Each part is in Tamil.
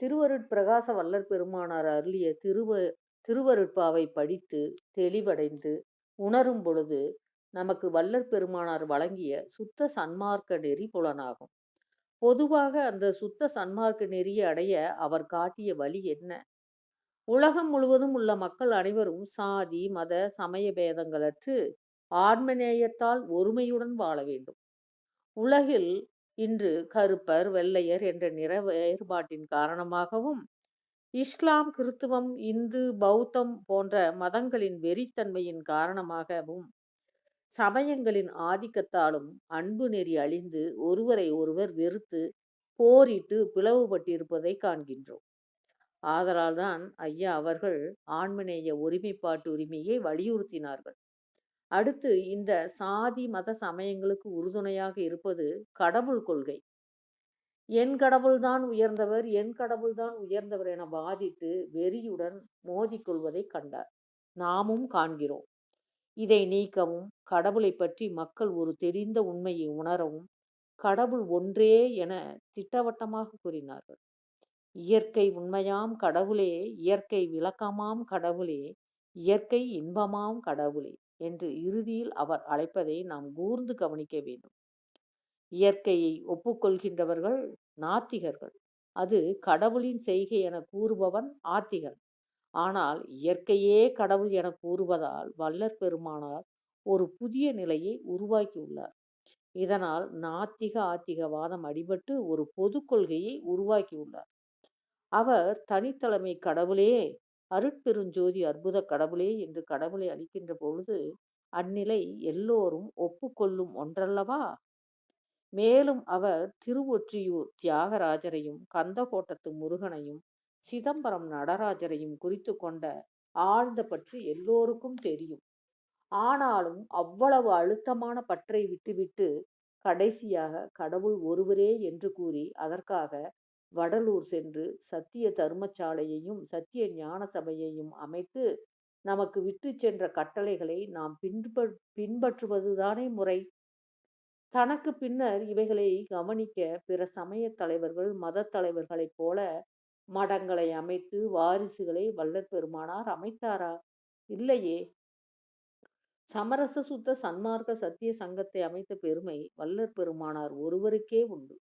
திருவருட்பிரகாச வல்லற் பெருமானார் அருளிய திருவ திருவருட்பாவை படித்து தெளிவடைந்து உணரும் பொழுது நமக்கு வல்லற் பெருமானார் வழங்கிய சுத்த சன்மார்க்க நெறி புலனாகும். பொதுவாக அந்த சுத்த சன்மார்க்க நெறியை அடைய அவர் காட்டிய வழி என்ன? உலகம் முழுவதும் உள்ள மக்கள் அனைவரும் சாதி மத சமய பேதங்களற்று ஆன்மநேயத்தால் ஒருமையுடன் வாழ வேண்டும். உலகில் இன்று கருப்பர் வெள்ளையர் என்ற நிற வேறுபாட்டின் காரணமாகவும் இஸ்லாம் கிறித்துவம் இந்து பௌத்தம் போன்ற மதங்களின் வெறித்தன்மையின் காரணமாகவும் சமயங்களின் ஆதிக்கத்தாலும் அன்பு நெறி அழிந்து ஒருவரை ஒருவர் வெறுத்து போரிட்டு பிளவுபட்டிருப்பதை காண்கின்றோம். ஆதலால்தான் ஐயா அவர்கள் ஆண்மநேய ஒருமைப்பாட்டு உரிமையை வலியுறுத்தினார்கள். அடுத்து இந்த சாதி மத சமயங்களுக்கு உறுதுணையாக இருப்பது கடவுள் கொள்கை. என் கடவுள்தான் உயர்ந்தவர் என் கடவுள்தான் உயர்ந்தவர் என வாதிட்டு வெறியுடன் மோதிக்கொள்வதை கண்டார். நாமும் காண்கிறோம். இதை நீக்கவும் கடவுளை பற்றி மக்கள் ஒரு தெரிந்த உண்மையை உணரவும் கடவுள் ஒன்றே என திட்டவட்டமாக கூறினார்கள். இயற்கை உண்மையாம் கடவுளே இயற்கை விளக்கமாம் கடவுளே இயற்கை இன்பமாம் கடவுளே. என்று இறுதியில் அவர் அழைப்பதை நாம் கூர்ந்து கவனிக்க வேண்டும். இயற்கையை ஒப்புக்கொள்கின்றவர்கள் நாத்திகர்கள். அது கடவுளின் செய்கை என கூறுபவன் ஆத்திகன். ஆனால் இயற்கையே கடவுள் என கூறுவதால் வல்லற் பெருமானார் ஒரு புதிய நிலையை உருவாக்கியுள்ளார். இதனால் நாத்திக ஆத்திகவாதம் அடிபட்டு ஒரு பொது கொள்கையை உருவாக்கியுள்ளார். அவர் தனித்தலைமை கடவுளே அருட்பெருஞ்சோதி அற்புத கடவுளே என்று கடவுளை அளிக்கின்ற பொழுது அந்நிலை எல்லோரும் ஒப்புக்கொள்ளும் ஒன்றல்லவா? மேலும் அவர் திருவொற்றியூர் தியாகராஜரையும் கந்தகோட்டத்து முருகனையும் சிதம்பரம் நடராஜரையும் குறித்து கொண்ட ஆழ்ந்த பற்றி எல்லோருக்கும் தெரியும். ஆனாலும் அவ்வளவு அழுத்தமான பற்றை விட்டுவிட்டு கடைசியாக கடவுள் ஒருவரே என்று கூறி அதற்காக வடலூர் சென்று சத்திய தர்மசாலையையும் சத்திய ஞான சபையையும் அமைத்து நமக்கு விட்டு சென்ற கட்டளைகளை நாம் பின்ப பின்பற்றுவதுதானே முறை. தனக்கு பின்னர் இவைகளை கவனிக்க பிற சமய தலைவர்கள் மத தலைவர்களைப் போல மடங்களை அமைத்து வாரிசுகளை வல்லற் பெருமானார் அமைத்தாரா? இல்லையே. சமரச சுத்த சன்மார்க்க சத்திய சங்கத்தை அமைத்த பெருமை வல்லற் பெருமானார் ஒருவருக்கே உண்டு.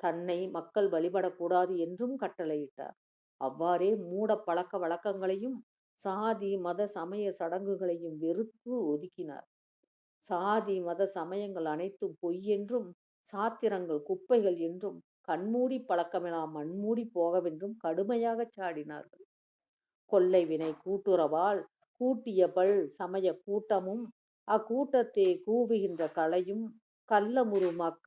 தன்னை மக்கள் வழிபடக்கூடாது என்றும் கட்டளையிட்டார். அவ்வாறே மூட பழக்க வழக்கங்களையும் சாதி மத சமய சடங்குகளையும் வெறுத்து ஒதுக்கினார். சாதி மத சமயங்கள் அனைத்தும் பொய் என்றும் சாத்திரங்கள் குப்பைகள் என்றும் கண்மூடி பழக்கமெல்லாம் மண்மூடி போகவென்றும் கடுமையாக சாடினார்கள். கொள்ளை வினை கூட்டுறவால் கூட்டிய பல் சமய கூட்டமும் அக்கூட்டத்தை கூவுகின்ற கலையும் கள்ளமுறு மக்க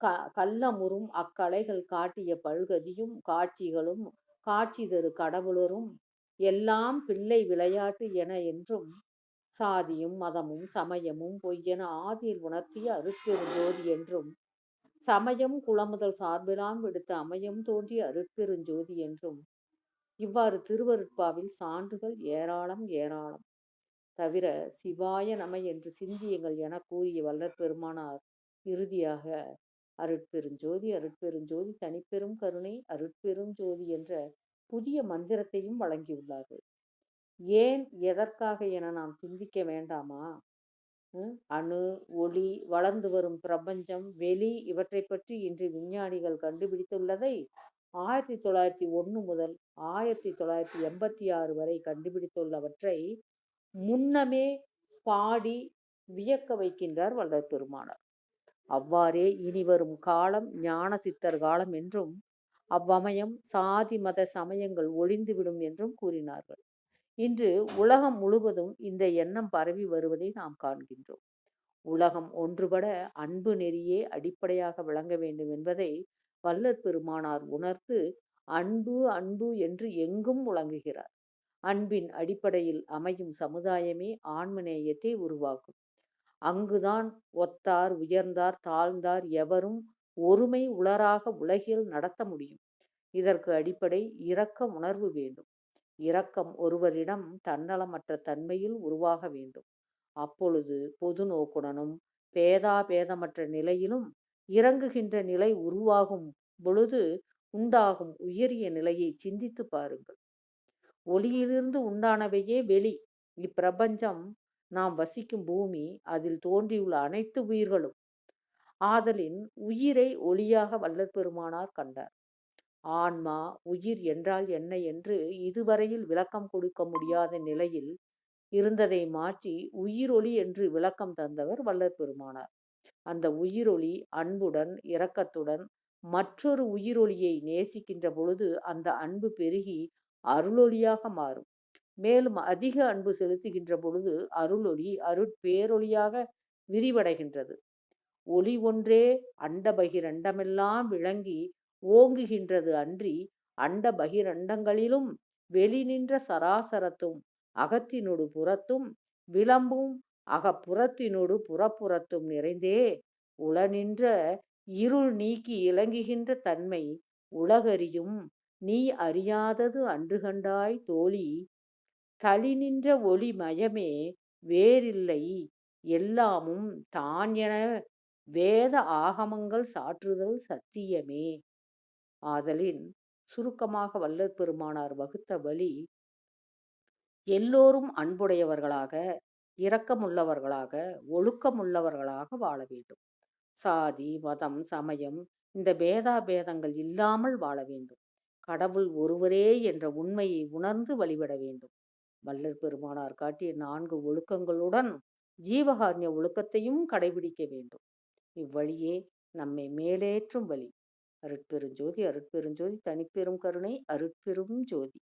க கள்ளமுறும் அக்கலைகள் காட்டிய பல்கதியும் காட்சிகளும் காட்சி தரு கடவுளரும் எல்லாம் பிள்ளை விளையாட்டு என என்றும் சாதியும் மதமும் சமயமும் பொய்யென ஆதியில் உணர்த்திய அருட்பெருஞ்சோதி என்றும் சமயம் குளமுதல் சார்பிலாம் விடுத்த அமையம் தோன்றிய அருட்பெருஞ்சோதி என்றும் இவ்வாறு திருவருட்பாவில் சான்றுகள் ஏராளம் ஏராளம். தவிர சிவாய நமை என்று சிந்தியுங்கள் என கூறிய வல்லற் பெருமானார் இறுதியாக அருட்பெருஞ்சோதி அருட்பெருஞ்சோதி தனிப்பெரும் கருணை அருட்பெரும் ஜோதி என்ற புதிய மந்திரத்தையும் வழங்கியுள்ளார்கள். ஏன் எதற்காக என நாம் சிந்திக்க வேண்டாமா? அணு ஒளி வளர்ந்து வரும் பிரபஞ்சம் வெளி இவற்றை பற்றி இன்று விஞ்ஞானிகள் கண்டுபிடித்துள்ளதை ஆயிரத்தி தொள்ளாயிரத்தி ஒன்று முதல் ஆயிரத்தி தொள்ளாயிரத்தி எண்பத்தி ஆறு வரை கண்டுபிடித்துள்ளவற்றை முன்னமே பாடி வியக்க வைக்கின்றார் வல்லற் பெருமானார் அவ்வாறே இனிவரும் காலம் ஞான சித்தர் காலம் என்றும் அவ்வமயம் சாதி மத சமயங்கள் ஒளிந்துவிடும் என்றும் கூறினார்கள். இன்று உலகம் முழுவதும் இந்த எண்ணம் பரவி வருவதை நாம் காண்கின்றோம். உலகம் ஒன்றுபட அன்பு நெறியே அடிப்படையாக விளங்க வேண்டும் என்பதை வல்லற் பெருமானார் உணர்த்து அன்பு அன்பு என்று எங்கும் முழங்குகிறார். அன்பின் அடிப்படையில் அமையும் சமுதாயமே ஆன்மநேயத்தை உருவாக்கும் அங்குதான் ஒத்தார் உயர்ந்தார் தாழ்ந்தார் எவரும் ஒருமை உளராக உலகில் நடத்த முடியும். இதற்கு அடிப்படை இரக்க உணர்வு வேண்டும். இரக்கம் ஒருவரிடம் தன்னலமற்ற தன்மையில் உருவாக வேண்டும். அப்பொழுது பொது நோக்குடனும் பேதா பேதமற்ற நிலையிலும் இறங்குகின்ற நிலை உருவாகும் பொழுது உண்டாகும் உயரிய நிலையை சிந்தித்து பாருங்கள். ஒளியிலிருந்து உண்டானவையே வெளி. இப்பிரபஞ்சம் நாம் வசிக்கும் பூமி அதில் தோன்றியுள்ள அனைத்து உயிர்களும். ஆதலின் உயிரை ஒளியாக வல்லற் பெருமானார் கண்டார். ஆன்மா உயிர் என்றால் என்ன என்று இதுவரையில் விளக்கம் கொடுக்க முடியாத நிலையில் இருந்ததை மாற்றி உயிரொளி என்று விளக்கம் தந்தவர் வல்லற் பெருமானார் அந்த உயிரொளி அன்புடன் இரக்கத்துடன் மற்றொரு உயிரொளியை நேசிக்கின்ற பொழுது அந்த அன்பு பெருகி அருளொளியாக மாறும். மேலும் அதிக அன்பு செலுத்துகின்ற பொழுது அருளொளி அருட்பேரொளியாக விரிவடைகின்றது. ஒளி ஒன்றே அண்ட பகிரண்டமெல்லாம் விளங்கி ஓங்குகின்றது அன்றி அண்ட பகிரண்டங்களிலும் வெளி நின்ற சராசரத்தும் அகத்தினொடு புறத்தும் விளம்பும் அகப்புறத்தினொடு புறப்புறத்தும் நிறைந்தே உளநின்ற இருள் நீக்கி இலங்குகின்ற தன்மை உலகறியும் நீ அறியாதது அன்று கண்டாய் தோழி. தளி நின்ற ஒளி மயமே வேறில்லை. எல்லாமும் தான் என வேத ஆகமங்கள் சாற்றுதல் சத்தியமே. ஆதலின் சுருக்கமாக வல்லற் பெருமானார் வகுத்த வழி எல்லோரும் அன்புடையவர்களாக இரக்கமுள்ளவர்களாக ஒழுக்கமுள்ளவர்களாக வாழ வேண்டும். சாதி மதம் சமயம் இந்த பேதாபேதங்கள் இல்லாமல் வாழ வேண்டும். கடவுள் ஒருவரே என்ற உண்மையை உணர்ந்து வழிபட வேண்டும். வல்லர் பெருமானார் காட்டிய நான்கு ஒழுக்கங்களுடன் ஜீவகாருண்ய ஒழுக்கத்தையும் கடைபிடிக்க வேண்டும். இவ்வழியே நம்மை மேலேற்றும் வழி. அருட்பெருஞ்சோதி அருட்பெருஞ்சோதி தனிப்பெரும் கருணை அருட்பெரும் ஜோதி.